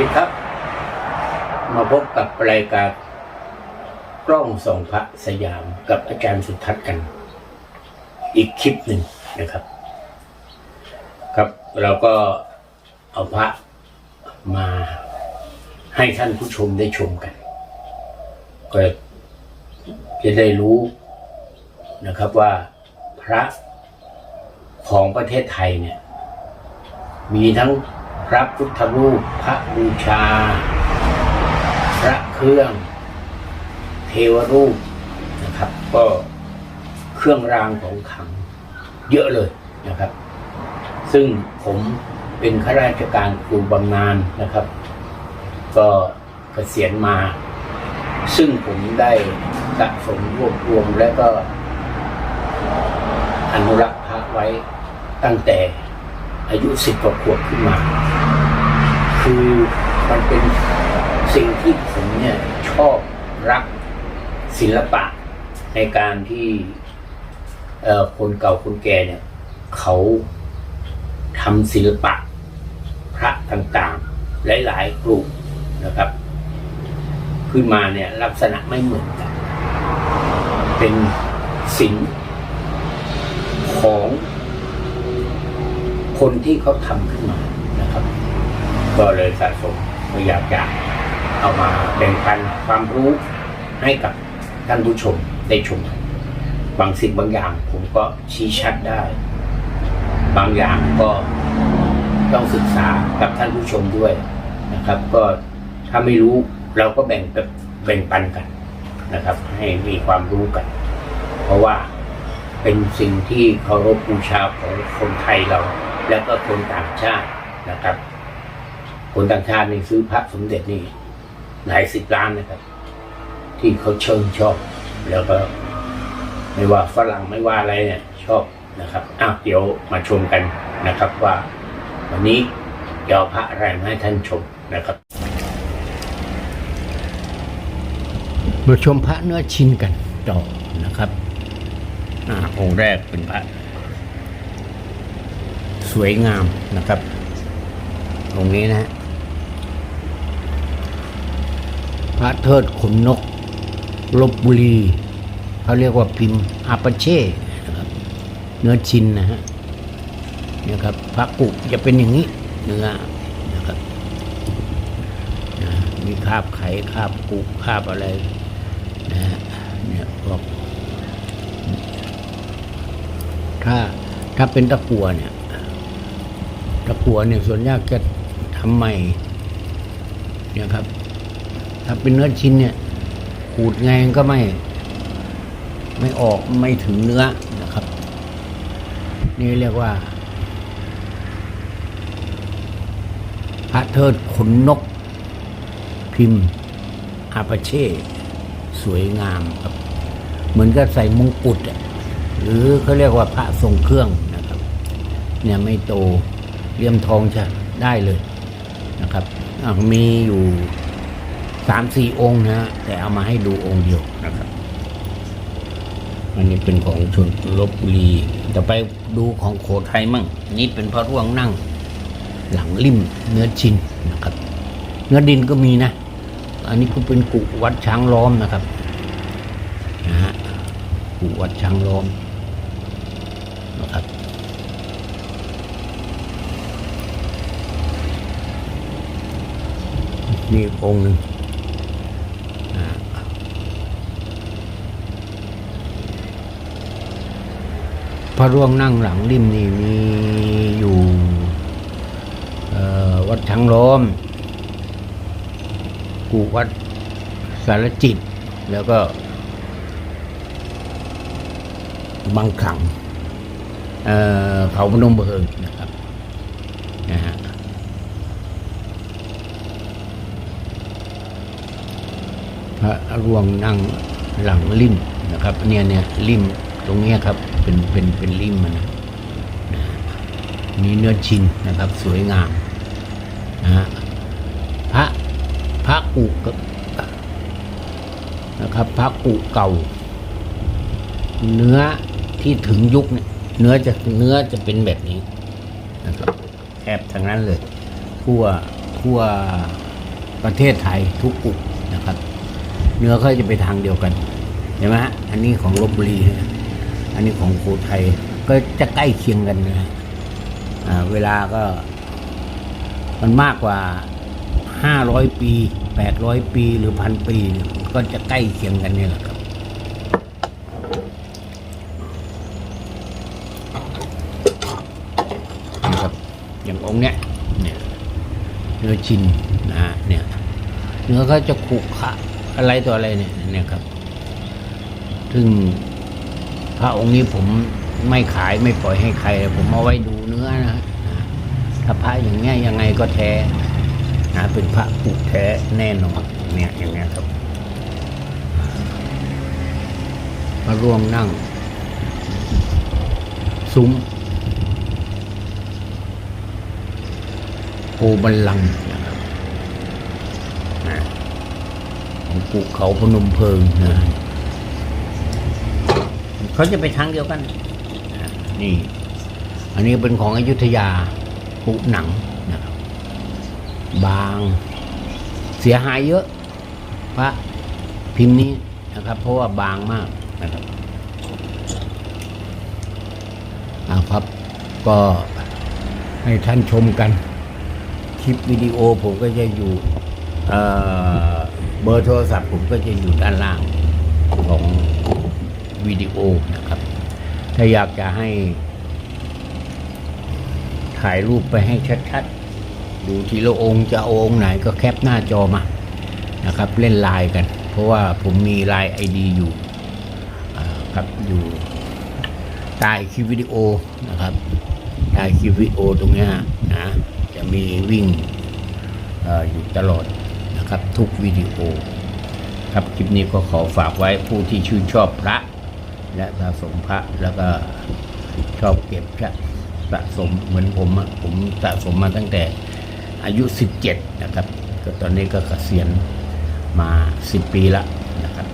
ดีครับ มาพบกับรายการกล้องส่องพระสยามกับอาจารย์สุทัศน์กัน อีกคลิปหนึ่งนะครับ ครับเราก็เอาพระมาให้ท่านผู้ชมได้ชมกัน ก็จะได้รู้นะครับว่าพระของประเทศไทยเนี่ย มีทั้ง พระพุทธรูปพระบูชา พระเครื่อง เทวรูปนะครับ ก็เครื่องรางของขังเยอะเลยนะครับ ซึ่งผมเป็นข้าราชการครูบำนาญนะครับ ก็เกษียณมา ซึ่งผมได้สะสมรวบรวมและก็อนุรักษ์พระไว้ตั้งแต่อายุสิบกว่าขวบขึ้นมา คือมันเป็นสิ่งที่ผมเนี่ยชอบรักศิลปะในการที่คนเก่าคนแก่เนี่ย เขาทำศิลปะพระต่างๆ หลายๆกลุ่มนะครับ ขึ้นมาเนี่ยลักษณะไม่เหมือนกัน เป็นศิลป์ของคนที่เขาทำขึ้นมา ก็เลยสะสมก็อยากจะเอามาแบ่งปันความรู้ให้กับท่านผู้ชมได้ชมกันบางสิ่งบางอย่างผมก็ชี้ชัดได้ บางอย่างก็ต้องศึกษากับท่านผู้ชมด้วยนะครับ ก็ถ้าไม่รู้เราก็แบ่งแบบแบ่งปันกันนะครับ ให้มีความรู้กัน เพราะว่าเป็นสิ่งที่เคารพบูชาของคนไทยเรา แล้วก็คนต่างชาตินะครับ คนต่างชาตินี่ซื้อพระสมเด็จนี่หลายสิบล้านนะครับ ที่เขาเชิญชอบ แล้วก็ ไม่ว่าฝรั่งไม่ว่าอะไรเนี่ย ชอบนะครับอ้าวเดี๋ยวมาชมกันนะครับว่า วันนี้เดี๋ยวเอาพระอะไรมาให้ท่านชมนะครับมาชมพระเนื้อชิ้นกันต่อนะครับอองค์แรกเป็นพระ สวยงามนะครับ ตรงนี้นะฮะ พระเทิดขนนกลบบุรีเขาเรียกว่าพิมพ์อาปาเช่นะครับเนื้อชินนะฮะเนี่ยครับพระกุจะเป็นอย่างนี้เนื้อนะครับนะมีคาบไข่คาบกุคาบอะไรนะเนี่ยบอกถ้าถ้าเป็นตะกัวเนี่ยตะกัวเนี่ยส่วนยากจะทำใหม่เนี่ยครับ ถ้าเป็นเนื้อชิ้นเนี่ยขูดไงก็ไม่ ไม่ออกไม่ถึงเนื้อนะครับ นี่เรียกว่า พระเทิดขนนก พิมพ์อาปาเช่ สวยงามครับ เหมือนกับใส่มงกุฎหรือเขาเรียกว่าพระทรงเครื่องนะครับ เนี่ยไม่โตเลี่ยมทองจะได้เลยนะครับมีอยู่ สามสี่องค์นะฮะแต่เอามาให้ดูองค์เดียวนะครับอันนี้เป็นของชนลบบุรีต่อไปดูของโขทัยมั่งนี่เป็นพระร่วงนั่ง หลังริมเนื้อชินนะครับ เนื้อดินก็มีนะ อันนี้ก็เป็นกุวัดช้างล้อมนะครับนะฮะกุวัดช้างล้อมนะครับมีอีกองค์หนึ่ง พระร่วงนั่งหลังริมนี่มีอยู่วัดช้างล้อมกูวัดสารจิต แล้วก็ บางขังเขาพนมเบิงนะครับนะฮะพระร่วงนั่งหลังริมนะครับ เนี่ยเนี่ยริมตรงนี้ครับ เป็นเป็นเป็นริมมันนะมีเนื้อชินนะครับ สวยงามนะฮะพระพระอุกนะครับพระอุเก่า เนื้อที่ถึงยุคเนี่ยเนื้อจะเนื้อจะเป็นแบบนี้นะครับแทบทั้งนั้นเลยทั่วทั่วประเทศไทยทุกกุกนะครับ เนื้อเขาจะไปทางเดียวกันเห็นไหมฮะอันนี้ของลบบุรีนะ อันนี้ของโคไทยก็จะใกล้เคียงกันนะเวลาก็ มันมากกว่าห้าร้อยปีแปดร้อยปีหรือพันปีเนี่ยก็จะใกล้เคียงกันเนี่ยแหละครับนะครับ อย่างองค์เนี้ยเนี่ยเนื้อชินนะเนี่ยเนื้อเขาจะขรุขะอะไรตัวอะไรเนี่ยเนี่ยครับ ซึ่ง พระองค์นี้ผมไม่ขายไม่ปล่อยให้ใคร ผมเอาไว้ดูเนื้อนะฮะถ้าพระอย่างเงี้ยยังไงก็แท้นะเป็นพระปุแท้แน่นอนเนี่ยอย่างเงี้ยครับ มาร่วมนั่ง ซุ้มโพบัลลังนะครับของภูเขาพนมเพลิงนะ เขาจะไปทางเดียวกัน นี่ อันนี้เป็นของอยุธยาปุหนังนะครับบางเสียหายเยอะ พระพิมพ์นี้นะครับ เพราะว่าบางมากนะครับเอาครับก็ให้ท่านชมกัน คลิปวิดีโอผมก็จะอยู่เเบอร์โทรศัพท์ผมก็จะอยู่ด้านล่างของ วิดีโอนะครับ ถ้าอยากจะให้ ถ่ายรูปไปให้ชัดๆ ดูทีละองค์จะองค์ไหนก็แคปหน้าจอมานะครับ เล่นไลน์กัน เพราะว่าผมมีไลน์ไอดีอยู่ครับอยู่ใต้คลิปวิดีโอนะครับถ่ายคลิปวิดีโอตรงนี้นะจะมีวิ่งออยู่ตลอดนะครับทุกวิดีโอครับคลิปนี้ก็ขอฝากไว้ผู้ที่ชื่นชอบพระ และสะสมพระแล้วก็ชอบเก็บพระสะสมเหมือนผมอะผมสะสมมาตั้งแต่อายุ 17 นะครับ ก็ตอนนี้ก็เกษียณมา 10 ปีละนะครับ